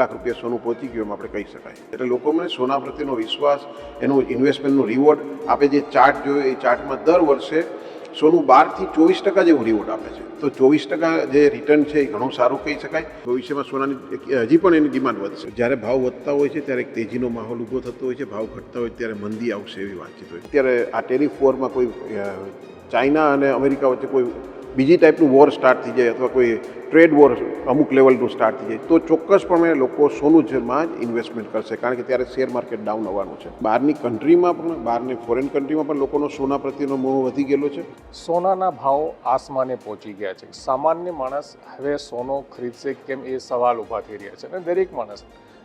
લાખ રૂપિયા સોનું પહોંચી ગયું એમ આપણે કહી શકાય. એટલે લોકોને સોના પ્રત્યેનો વિશ્વાસ, એનું ઇન્વેસ્ટમેન્ટનું રિવોર્ડ આપણે જે ચાર્ટ જોયો, એ ચાર્ટમાં દર વર્ષે સોનું બારથી ચોવીસ ટકા જેવું રિવોર્ડ આપે છે. તો ચોવીસ ટકા જે રિટર્ન છે એ ઘણું સારું કહી શકાય. ભવિષ્યમાં સોનાની હજી પણ એની ડિમાન્ડ વધશે. જ્યારે ભાવ વધતા હોય છે, ત્યારે એક તેજીનો માહોલ ઊભો થતો હોય છે. ભાવ ઘટતા હોય, ત્યારે મંદી આવશે એવી વાતચીત હોય. અત્યારે આ ટેરિફ વોરમાં કોઈ ચાઇના અને અમેરિકા વચ્ચે કોઈ બીજી ટાઈપનું વોર સ્ટાર્ટ થઈ જાય અથવા કોઈ ટ્રેડ વોર અમુક લેવલનું સ્ટાર્ટ થઈ જાય, તો ચોક્કસપણે લોકો સોનું જમાં જ ઇન્વેસ્ટમેન્ટ કરશે. કારણ કે ત્યારે શેર માર્કેટ ડાઉન આવવાનું છે. બહારની કન્ટ્રીમાં પણ, બહારની ફોરેન કન્ટ્રીમાં પણ લોકોનો સોના પ્રત્યેનો મોહ વધી ગયેલો છે. સોનાના ભાવ આસમાને પહોંચી ગયા છે. સામાન્ય માણસ હવે સોનો ખરીદશે કેમ એ સવાલ ઊભા થઈ રહ્યા છે. અને દરેક માણસ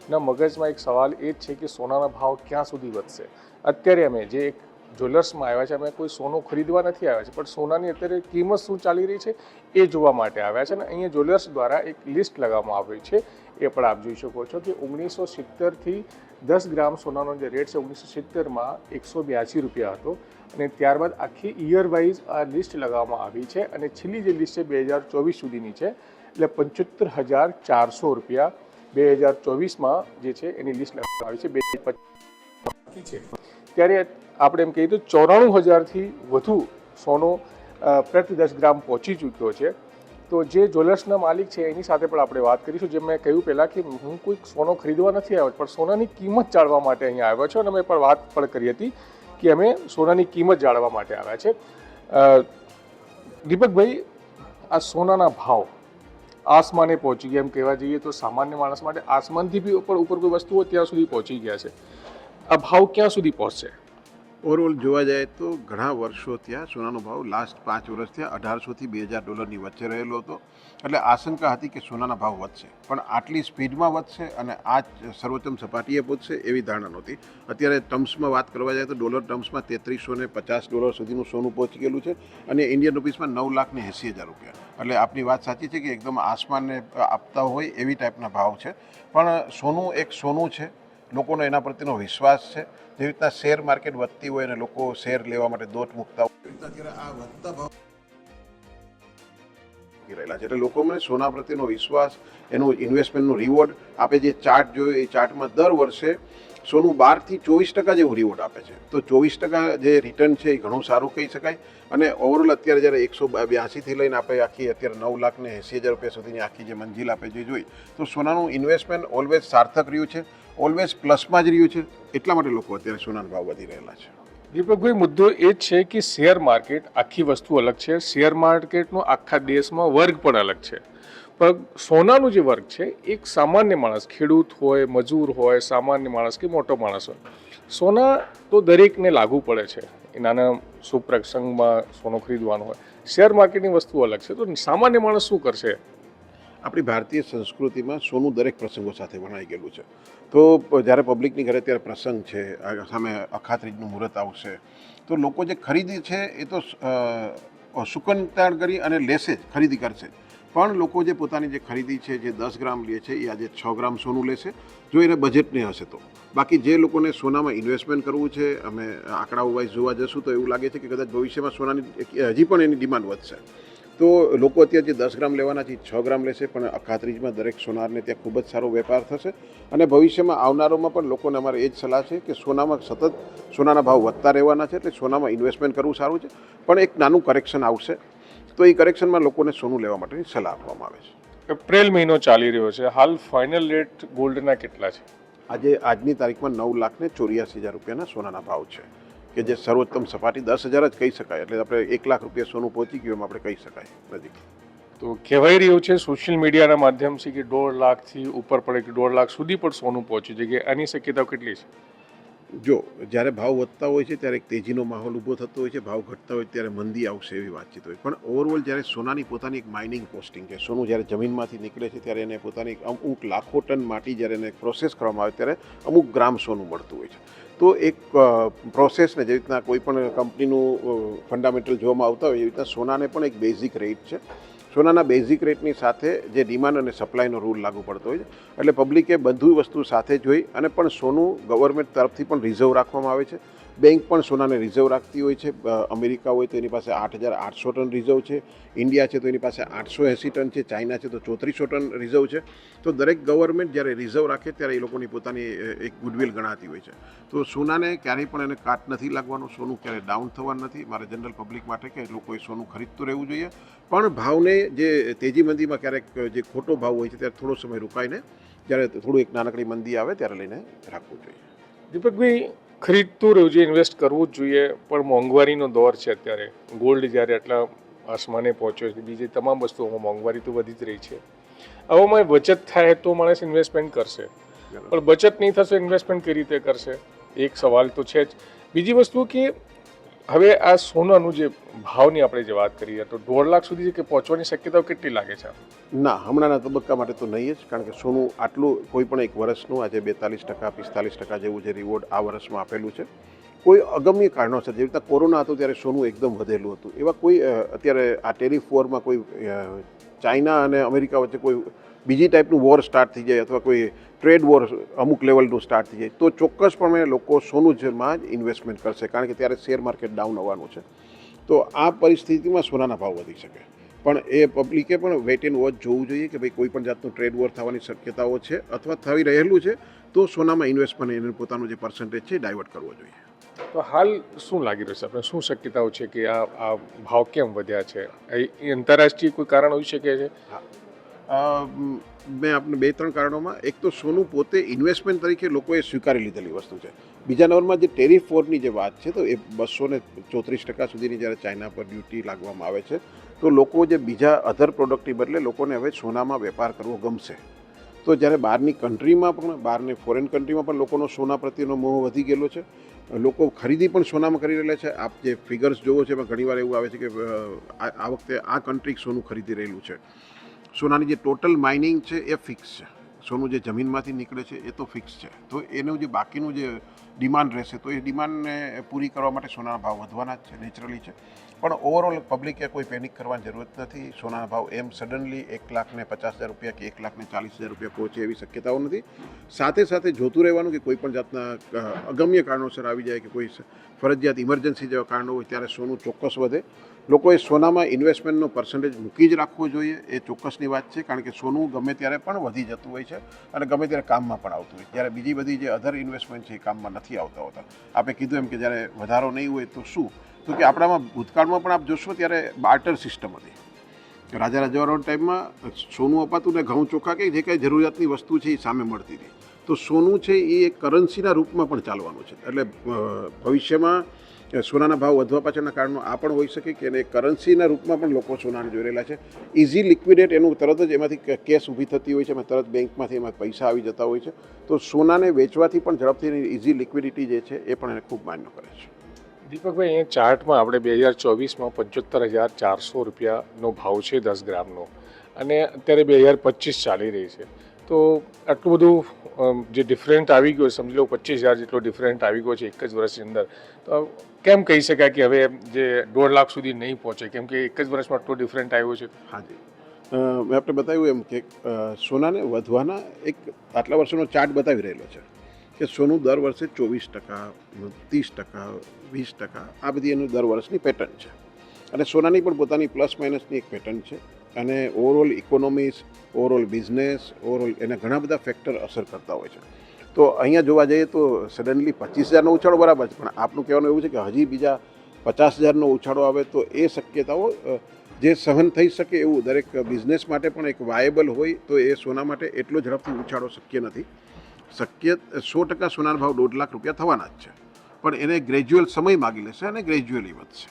ના મગજમાં એક સવાલ એ જ છે કે સોનાના ભાવ ક્યાં સુધી વધશે? અત્યારે અમે જે એક જ્વેલર્સમાં આવ્યા છે. અમે કોઈ સોનું ખરીદવા નથી આવ્યા છે, પણ સોનાની અત્યારે કિંમત શું ચાલી રહી છે એ જોવા માટે આવ્યા છે અને અહીંયા જ્વેલર્સ દ્વારા એક લિસ્ટ લગાવવામાં આવી છે. એ પણ આપ જોઈ શકો છો કે ઓગણીસો સિત્તેરથી દસ ગ્રામ સોનાનો જે રેટ છે ઓગણીસો સિત્તેરમાં એકસો બ્યાસી રૂપિયા હતો અને ત્યારબાદ આખી ઇયર વાઇઝ આ લિસ્ટ લગાવવામાં આવી છે અને છેલ્લી જે લિસ્ટ છે બે હજાર ચોવીસ સુધીની છે, એટલે પંચોતેર હજાર ચારસો રૂપિયા બે હજાર ચોવીસમાં જે છે એની લિસ્ટ લગાવવામાં આવી છે. બે છે. ત્યારે આપણે એમ કહીએ તો ચોરાણું હજારથી વધુ સોનો પ્રતિ દસ ગ્રામ પહોંચી ચૂક્યો છે. તો જે જ્વેલર્સના માલિક છે, એની સાથે પણ આપણે વાત કરીશું. જેમ મેં કહ્યું પહેલાં કે હું કોઈ સોનો ખરીદવા નથી આવ્યો, પણ સોનાની કિંમત જાણવા માટે અહીંયા આવ્યો છું. અને મેં પણ વાત પણ કરી હતી કે અમે સોનાની કિંમત જાણવા માટે આવ્યા છે. દીપકભાઈ, આ સોનાના ભાવ આસમાને પહોંચી ગયા. એમ કહેવા જઈએ તો સામાન્ય માણસ માટે આસમાનથી બી ઉપર ઉપર કોઈ વસ્તુઓ ત્યાં સુધી પહોંચી ગયા છે. આ ભાવ ક્યાં સુધી પહોંચશે ઓવરઓલ જોવા જાય તો ઘણા વર્ષો થયા, સોનાનો ભાવ લાસ્ટ પાંચ વર્ષ થયા અઢારસોથી બે હજાર ડોલરની વચ્ચે રહેલો હતો. એટલે આશંકા હતી કે સોનાના ભાવ વધશે. પણ આટલી સ્પીડમાં વધશે અને આ સર્વોત્તમ સપાટીએ પહોંચશે એવી ધારણા નહોતી. અત્યારે ટર્મ્સમાં વાત કરવા જાય તો ડોલર ટર્મ્સમાં તેત્રીસો ને પચાસ ડોલર સુધીનું સોનું પહોંચી ગયેલું છે અને ઇન્ડિયન રૂપીસમાં નવ લાખ ને એંસી હજાર રૂપિયા. એટલે આપની વાત સાચી છે કે એકદમ આસમાનને આપતા હોય એવી ટાઈપના ભાવ છે. પણ સોનું એક સોનું છે. લોકોનો એના પ્રત્યેનો વિશ્વાસ છે. જેવી રીતના શેર માર્કેટ વધતી હોય અને લોકો શેર લેવા માટે દોટ મૂકતા હોય. રહેલા છે. એટલે લોકોમાં સોના પ્રત્યેનો વિશ્વાસ એનું ઇન્વેસ્ટમેન્ટનું રિવોર્ડ આપે જે ચાર્ટ જોયો એ ચાર્ટમાં દર વર્ષે સોનું બારથી ચોવીસ ટકા જેવું રિવોર્ડ આપે છે. તો ચોવીસ ટકા જે રિટર્ન છે એ ઘણું સારું કહી શકાય. અને ઓવરઓલ અત્યારે જ્યારે એકસો બ્યાસીથી લઈને આપણે આખી અત્યારે નવ લાખ ને એંસી હજાર રૂપિયા સુધીની આખી જે મંજિલ આપે જે જોઈ, તો સોનાનું ઇન્વેસ્ટમેન્ટ ઓલવેઝ સાર્થક રહ્યું છે. ઓલવેઝ પ્લસમાં જ રહ્યું છે. એટલા માટે લોકો અત્યારે સોનાના ભાવ વધી રહેલા છે. દીપકભાઈ, મુદ્દો એ જ છે કે શેર માર્કેટ આખી વસ્તુ અલગ છે. શેર માર્કેટનો આખા દેશમાં વર્ગ પણ અલગ છે. પણ સોનાનું જે વર્ગ છે, એક સામાન્ય માણસ, ખેડૂત હોય, મજૂર હોય, સામાન્ય માણસ કે મોટો માણસ હોય, સોના તો દરેકને લાગુ પડે છે. એ નાના શુભ પ્રસંગમાં સોનું ખરીદવાનું હોય. શેર માર્કેટની વસ્તુ અલગ છે. તો સામાન્ય માણસ શું કરશે? આપણી ભારતીય સંસ્કૃતિમાં સોનું દરેક પ્રસંગો સાથે વણાઈ ગયેલું છે. તો જ્યારે પબ્લિકની ઘરે ત્યારે પ્રસંગ છે સામે અખાત્રીજનું મુહૂર્ત આવશે. તો લોકો જે ખરીદી છે એ તો સુકનતાણ કરી અને લેશે જ ખરીદી કરશે. પણ લોકો જે પોતાની જે ખરીદી છે, જે દસ ગ્રામ લે છે, એ આજે છ ગ્રામ સોનું લેશે. જો એને બજેટને હશે તો. બાકી જે લોકોને સોનામાં ઇન્વેસ્ટમેન્ટ કરવું છે, અમે આંકડાઓ વાઇઝ જોવા જશું, તો એવું લાગે છે કે કદાચ ભવિષ્યમાં સોનાની હજી પણ એની ડિમાન્ડ વધશે. તો લોકો અત્યારે જે દસ ગ્રામ લેવાના છે છ ગ્રામ લેશે, પણ અખાત્રીજમાં દરેક સોનારને ત્યાં ખૂબ જ સારો વેપાર થશે. અને ભવિષ્યમાં આવનારોમાં પણ લોકોને અમારે એ જ સલાહ છે કે સોનામાં સતત સોનાના ભાવ વધતા રહેવાના છે, એટલે સોનામાં ઇન્વેસ્ટમેન્ટ કરવું સારું છે. પણ એક નાનું કરેક્શન આવશે. તો એ કરેક્શનમાં લોકોને સોનું લેવા માટેની સલાહ આપવામાં આવે છે. એપ્રિલ મહિનો ચાલી રહ્યો છે. હાલ ફાઇનલ રેટ ગોલ્ડના કેટલા છે? આજે આજની તારીખમાં નવ લાખ ને ચોર્યાસી હજાર રૂપિયાના સોનાના ભાવ છે. કે જે સર્વોત્તમ સપાટી દસ હજાર જ કહી શકાય. એટલે આપણે એક લાખ રૂપિયા સોનું પહોંચી ગયું એમ આપણે કહી શકાય. નજીક. તો કહેવાય રહ્યું છે સોશિયલ મીડિયાના માધ્યમથી કે દોઢ લાખથી ઉપર પડે કે દોઢ લાખ સુધી પણ સોનું પહોંચ્યું છે. કે આની શક્યતાઓ કેટલી છે? જો, જ્યારે ભાવ વધતા હોય છે, ત્યારે એક તેજીનો માહોલ ઊભો થતો હોય છે, ભાવ ઘટતા હોય ત્યારે મંદી આવશે એવી વાતચીત હોય. પણ ઓવરઓલ જ્યારે સોનાની પોતાની એક માઇનિંગ કોસ્ટિંગ છે, સોનું જ્યારે જમીનમાંથી નીકળે છે, ત્યારે એને પોતાની અમુક લાખો ટન માટી જ્યારે એને પ્રોસેસ કરવામાં આવે, ત્યારે અમુક ગ્રામ સોનું મળતું હોય છે. તો એક પ્રોસેસને જેવી રીતના કોઈ પણ કંપનીનું ફંડામેન્ટલ જોવામાં આવતા હોય એવી રીતના સોનાને પણ એક બેઝિક રેટ છે. સોનાના બેઝિક રેટની સાથે જે ડિમાન્ડ અને સપ્લાયનો રૂલ લાગુ પડતો હોય છે. એટલે પબ્લિકે બધું વસ્તુ સાથે જોઈ અને પણ સોનું ગવર્મેન્ટ તરફથી પણ રિઝર્વ રાખવામાં આવે છે. બેંક પણ સોનાને રિઝર્વ રાખતી હોય છે. અમેરિકા હોય તો એની પાસે આઠ હજાર આઠસો ટન રિઝર્વ છે. ઇન્ડિયા છે તો એની પાસે આઠસો એંસી ટન છે. ચાઇના છે તો ચોત્રીસો ટન રિઝર્વ છે. તો દરેક ગવર્મેન્ટ જ્યારે રિઝર્વ રાખે ત્યારે એ લોકોની પોતાની એક ગુડવિલ ગણાતી હોય છે. તો સોનાને ક્યારેય પણ એને કાટ નથી લાગવાનું, સોનું ક્યારેય ડાઉન થવાનું નથી. મારે જનરલ પબ્લિક માટે કે લોકોએ સોનું ખરીદતું રહેવું જોઈએ. પણ ભાવને જે તેજી મંદીમાં ક્યારેક જે ખોટો ભાવ હોય છે ત્યારે થોડો સમય રોકાઈને, જ્યારે થોડું એક નાનકડી મંદી આવે ત્યારે લઈને રાખવું જોઈએ. દીપકભાઈ ખરીદતું રહેવું જોઈએ ઇન્વેસ્ટ કરવું જ જોઈએ પણ મોંઘવારીનો દોર છે અત્યારે. ગોલ્ડ જ્યારે આટલા આસમાને પહોંચ્યો છે બીજી તમામ વસ્તુઓમાં મોંઘવારી તો વધી જ રહી છે. આવામાં બચત થાય તો માણસ ઇન્વેસ્ટમેન્ટ કરશે. પણ બચત નહીં થશે ઇન્વેસ્ટમેન્ટ કઈ રીતે કરશે? એક સવાલ તો છે જ. બીજી વસ્તુ કે હવે આ સોનાનું જે ભાવની આપણે જે વાત કરીએ, તો દોઢ લાખ સુધી કે પહોંચવાની શક્યતાઓ કેટલી લાગે છે? ના, હમણાંના તબક્કા માટે તો નહીં જ, કારણ કે સોનું આટલું કોઈ પણ એક વર્ષનું, આજે બેતાલીસ ટકા, પિસ્તાલીસ ટકા જેવું જે રિવોર્ડ આ વર્ષમાં આપેલું છે, કોઈ અગમ્ય કારણોસર, જેવી રીતે કોરોના હતો ત્યારે સોનું એકદમ વધેલું હતું. એવા કોઈ અત્યારે આ ટેરિફ વોરમાં કોઈ ચાઇના અને અમેરિકા વચ્ચે કોઈ બીજી ટાઈપનું વોર સ્ટાર્ટ થઈ જાય અથવા કોઈ ટ્રેડ વોર અમુક લેવલનું સ્ટાર્ટ થઈ જાય તો ચોક્કસપણે લોકો સોનું જેમાં જ ઇન્વેસ્ટમેન્ટ કરશે કારણ કે ત્યારે શેર માર્કેટ ડાઉન આવવાનું છે. તો આ પરિસ્થિતિમાં સોનાના ભાવ વધી શકે. પણ એ પબ્લિકે પણ વેટ એન્ડ વોચ જોવું જોઈએ કે ભાઈ કોઈ પણ જાતનું ટ્રેડ વોર થવાની શક્યતાઓ છે અથવા થઈ રહેલું છે તો સોનામાં ઇન્વેસ્ટમેન્ટ એને પોતાનું જે પર્સન્ટેજ છે ડાયવર્ટ કરવો જોઈએ. તો હાલ શું લાગી રહ્યું છે આપણે શું શક્યતાઓ છે કે આ આ ભાવ કેમ વધ્યા છે? એ આંતરરાષ્ટ્રીય કોઈ કારણ હોઈ શકે છે? મેં આપણે બે ત્રણ કારણોમાં, એક તો સોનું પોતે ઇન્વેસ્ટમેન્ટ તરીકે લોકોએ સ્વીકારી લીધેલી વસ્તુ છે. બીજા નંબરમાં જે ટેરિફ વોરની જે વાત છે, તો એ બસો ને ચોત્રીસ ટકા સુધીની જ્યારે ચાઇના પર ડ્યુટી લાગવામાં આવે છે, તો લોકો જે બીજા અધર પ્રોડક્ટની બદલે લોકોને હવે સોનામાં વેપાર કરવો ગમશે. તો જ્યારે બહારની કન્ટ્રીમાં પણ, બહારની ફોરેન કન્ટ્રીમાં પણ લોકોનો સોના પ્રત્યેનો મોહ વધી ગયેલો છે. લોકો ખરીદી પણ સોનામાં કરી રહેલા છે. આપ જે ફિગર્સ જોવો છે, એમાં ઘણીવાર એવું આવે છે કે આ વખતે આ કન્ટ્રી સોનું ખરીદી રહેલું છે. સોનાની જે ટોટલ માઇનિંગ છે એ ફિક્સ છે. સોનું જે જમીનમાંથી નીકળે છે એ તો ફિક્સ છે. તો એનું જે બાકીનું જે ડિમાન્ડ રહેશે, તો એ ડિમાન્ડને પૂરી કરવા માટે સોનાના ભાવ વધવાના જ છે, નેચરલી છે. પણ ઓવરઓલ પબ્લિકે કોઈ પેનિક કરવાની જરૂરત નથી. સોનાના ભાવ એમ સડનલી એક લાખને પચાસ હજાર રૂપિયા કે એક લાખને ચાલીસ હજાર રૂપિયા પહોંચે એવી શક્યતાઓ નથી. સાથે સાથે જોતું રહેવાનું કે કોઈ પણ જાતના અગમ્ય કારણોસર આવી જાય કે કોઈ ફરજિયાત ઇમરજન્સી જેવા કારણો હોય ત્યારે સોનું ચોક્કસ વધે. લોકોએ સોનામાં ઇન્વેસ્ટમેન્ટનો પર્સન્ટેજ મૂકી જ રાખવો જોઈએ. એ ચોક્કસની વાત છે, કારણ કે સોનું ગમે ત્યારે પણ વધી જતું હોય છે અને ગમે ત્યારે કામમાં પણ આવતું હોય જ્યારે બીજી બધી જે અધર ઇન્વેસ્ટમેન્ટ છે એ કામમાં નથી આવતા હોતા. આપણે કીધું એમ કે જ્યારે વધારો નહીં હોય તો શું? તો કે આપણામાં ભૂતકાળમાં પણ આપ જોશો ત્યારે બાર્ટર સિસ્ટમ હતી. રાજા રજવાડાના ટાઈમમાં સોનું અપાતું ને ઘઉં ચોખા કે જે કાંઈ જરૂરિયાતની વસ્તુ છે એ સામે મળતી હતી. તો સોનું છે એ એક કરન્સીના રૂપમાં પણ ચાલવાનું છે. એટલે ભવિષ્યમાં સોનાના ભાવ વધવા પાછળના કારણો આ પણ હોઈ શકે કે એને કરન્સીના રૂપમાં પણ લોકો સોનાને જોઈ રહેલા છે. ઇઝી લિક્વિડેટ એનું તરત જ એમાંથી કેશ ઊભી થતી હોય છે, એમાં તરત બેંકમાંથી એમાં પૈસા આવી જતા હોય છે. તો સોનાને વેચવાથી પણ ઝડપથી ઇઝી લિક્વિડિટી જે છે, એ પણ એને ખૂબ માન્ય કરે છે. દીપકભાઈ, અહીંયા ચાર્ટમાં આપણે બે હજાર ચોવીસમાં પંચોતેર હજાર ચારસો રૂપિયાનો ભાવ છે દસ ગ્રામનો. અને અત્યારે બે હજાર પચીસ ચાલી રહી છે. તો આટલું બધું જે ડિફરન્ટ આવી ગયો સમજી લો પચીસ હજાર જેટલો ડિફરન્ટ આવી ગયો છે એક જ વર્ષની અંદર. તો કેમ કહી શકાય કે હવે જે દોઢ લાખ સુધી નહીં પહોંચે? કેમ કે એક જ વર્ષમાં આટલો ડિફરન્ટ આવ્યો છે. હાજી. મેં આપણે બતાવ્યું એમ કે સોનાને વધવાના એક આટલા વર્ષોનો ચાર્ટ બતાવી રહેલો છે કે સોનું દર વર્ષે ચોવીસ ટકા, ત્રીસ ટકા, વીસ ટકા આ બધી એનું દર વર્ષની પેટર્ન છે. અને સોનાની પણ પોતાની પ્લસ માઇનસની એક પેટર્ન છે. અને overall economies overall business overall એના ઘણા બધા ફેક્ટર અસર કરતા હોય છે. તો અહીંયા જોવા જઈએ તો સડનલી પચીસ હજારનો ઉછાળો બરાબર છે, પણ આપનું કહેવાનું એવું છે કે હજી બીજા પચાસ હજારનો ઉછાળો આવે તો એ શક્યતાઓ જે સહન થઈ શકે એવું દરેક બિઝનેસ માટે પણ એક વાયેબલ હોય તો એ સોના માટે એટલો ઝડપથી ઉછાળો શક્ય નથી. શક્ય, સો ટકા સોનાનો ભાવ દોઢ લાખ રૂપિયા થવાના જ છે. પણ એને ગ્રેજ્યુઅલ સમય માગી લેશે અને ગ્રેજ્યુઅલી વધશે.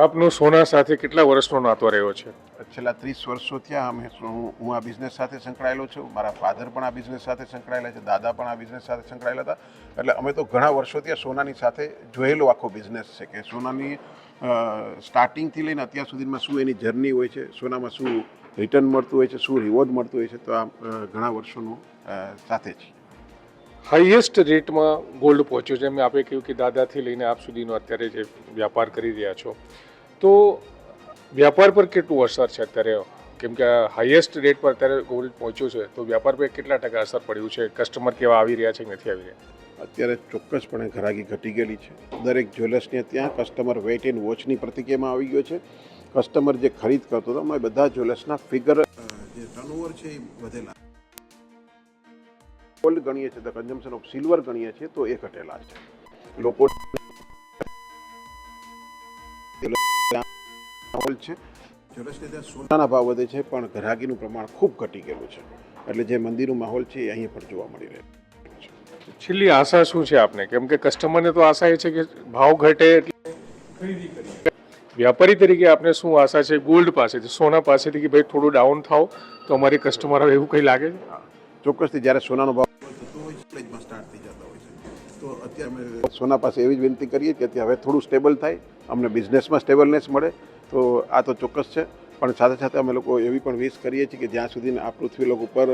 આપનો સોના સાથે કેટલા વર્ષનો નાતો રહ્યો છે? છેલ્લા ત્રીસ વર્ષો ત્યાં અમે હું હું આ બિઝનેસ સાથે સંકળાયેલો છું. મારા ફાધર પણ આ બિઝનેસ સાથે સંકળાયેલા છે દાદા પણ આ બિઝનેસ સાથે સંકળાયેલા હતા. એટલે અમે તો ઘણા વર્ષોથી આ સોનાની સાથે જોયેલો આખો બિઝનેસ છે કે સોનાની સ્ટાર્ટિંગથી લઈને અત્યાર સુધીમાં શું એની જર્ની હોય છે સોનામાં શું રિટર્ન મળતું હોય છે શું રિવોર્ડ મળતું હોય છે તો આ ઘણા વર્ષોનું સાથે છે. હાઈએસ્ટ રેટમાં ગોલ્ડ પહોંચ્યો છે. મેં આપણે કહ્યું કે દાદાથી લઈને આપ સુધીનો અત્યારે જે વ્યાપાર કરી રહ્યા છો. તો વ્યાપાર પર કેટલું અસર છે અત્યારે? કેમ કે હાઈએસ્ટ રેટ પર અત્યારે ગોલ્ડ પહોંચ્યું છે, તો વ્યાપાર પર કેટલા ટકા અસર પડ્યું છે? કસ્ટમર કેવા આવી રહ્યા છે કે નથી આવી રહ્યા? અત્યારે ચોક્કસપણે ઘરાગી ઘટી ગયેલી છે. દરેક જ્વેલર્સને ત્યાં કસ્ટમર વેઇટ એન્ડ વોચની પ્રતિક્રિયામાં આવી ગયો છે. કસ્ટમર જે ખરીદ કરતો હતો અમે બધા જ્વેલર્સના ફિગર જે ટર્નઓવર છે એ વધેલા. ગોલ્ડ ગણીએ છીએ તો કન્ઝમ્પશન ઓફ સિલ્વર ગણીએ છીએ તો એ ઘટેલા છે. લોકો માહોલ છે. જ્વેલર્સને ત્યાં સોનાના ભાવ વધે છે પણ ગ્રાહકીનું પ્રમાણ ખૂબ ઘટી ગયેલું છે. એટલે જે મંદિરનું માહોલ છે એ અહીંયા પણ જોવા મળી રહ્યું છે. છેલ્લી આશા શું છે આપને? કેમ કે કસ્ટમરને તો આશા એ છે કે ભાવ ઘટે એટલે ખરીદી કરીએ. વ્યાપારી તરીકે આપને શું આશા છે? ગોલ્ડ પાસેથી સોના પાસેથી કે ભાઈ થોડું ડાઉન થાવ તો અમારી કસ્ટમર હવે એવું કંઈ લાગે છે? ચોક્કસથી જ્યારે સોનાનો ભાવ થતો હોય છે સ્ટાર્ટ થઈ જતા હોય છે. તો અત્યારે સોના પાસે એવી જ વિનંતી કરીએ કે અત્યારે હવે થોડું સ્ટેબલ થાય અમને બિઝનેસમાં સ્ટેબલનેસ મળે તો આ તો ચોક્કસ છે. પણ સાથે સાથે અમે લોકો એવી પણ વિશ કરીએ છીએ કે જ્યાં સુધી આ પૃથ્વી લોક ઉપર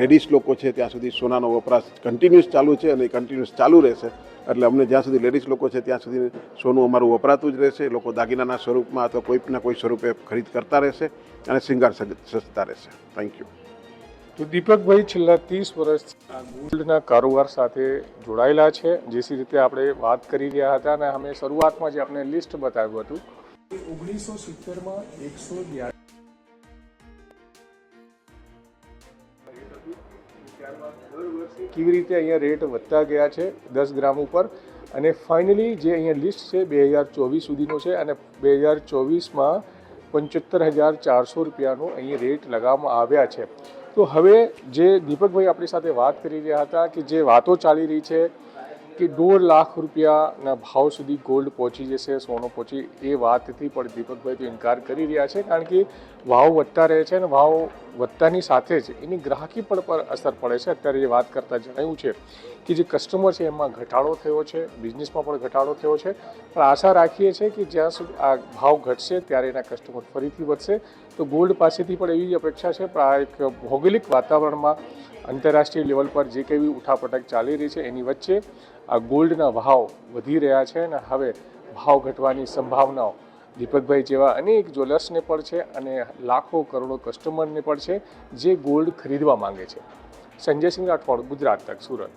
લેડીઝ લોકો છે, ત્યાં સુધી સોનાનો વપરાશ કન્ટિન્યુઅસ ચાલુ છે અને કન્ટિન્યુઅસ ચાલુ રહેશે. એટલે અમને જ્યાં સુધી લેડીઝ લોકો છે, ત્યાં સુધી સોનું અમારું વપરાતું જ રહેશે. લોકો દાગીનાના સ્વરૂપમાં અથવા કોઈના કોઈ સ્વરૂપે ખરીદ કરતા રહેશે અને શિંગાર સજતા રહેશે. થેન્ક યુ તો દીપકભાઈ, છેલ્લા ત્રીસ વર્ષ ગોલ્ડના કારોબાર સાથે જોડાયેલા છે. જેસી રીતે આપણે વાત કરી રહ્યા હતા અને અમે શરૂઆતમાં જે આપણે લિસ્ટ બતાવ્યું હતું. ઓગણીસો સિત્તેરમાં એકસો કેવી રીતે અહીંયા રેટ વધતા ગયા છે દસ ગ્રામ ઉપર? અને ફાઇનલી જે અહીંયા લિસ્ટ છે બે હજાર ચોવીસ સુધીનો છે અને બે હજાર ચોવીસમાં પંચોતેર હજાર ચારસો રૂપિયાનો અહીં રેટ લગાવવામાં આવ્યા છે. તો હવે જે દીપકભાઈ આપણી સાથે વાત કરી રહ્યા હતા કે જે વાતો ચાલી રહી છે કે દોઢ લાખ રૂપિયાના ભાવ સુધી ગોલ્ડ પહોંચી જશે, સોનું પહોંચી એ વાતથી પણ દીપકભાઈ તો ઇનકાર કરી રહ્યા છે, કારણ કે ભાવ વધતા રહે છે અને ભાવ વધતાની સાથે જ એની ગ્રાહકી પણ પર અસર પડે છે. અત્યારે જે વાત કરતાં જણાવ્યું છે કે જે કસ્ટમર છે, એમાં ઘટાડો થયો છે બિઝનેસમાં પણ ઘટાડો થયો છે. પણ આશા રાખીએ છીએ કે જ્યાં સુધી આ ભાવ ઘટશે ત્યારે એના કસ્ટમર ફરીથી વધશે. તો ગોલ્ડ પાસેથી પણ એવી અપેક્ષા છે. પણ આ એક ભૌગોલિક વાતાવરણમાં આંતરરાષ્ટ્રીય લેવલ પર જે કંઈ ઉઠાપટક ચાલી રહી છે, એની વચ્ચે આ ગોલ્ડના ભાવ વધી રહ્યા છે અને હવે ભાવ ઘટવાની સંભાવનાઓ. દીપકભાઈ જેવા અનેક જ્વેલર્સને પણ છે અને લાખો કરોડો કસ્ટમરને પણ છે, જે ગોલ્ડ ખરીદવા માંગે છે. સંજય સિંહ રાઠોડ, ગુજરાત તક, સુરત.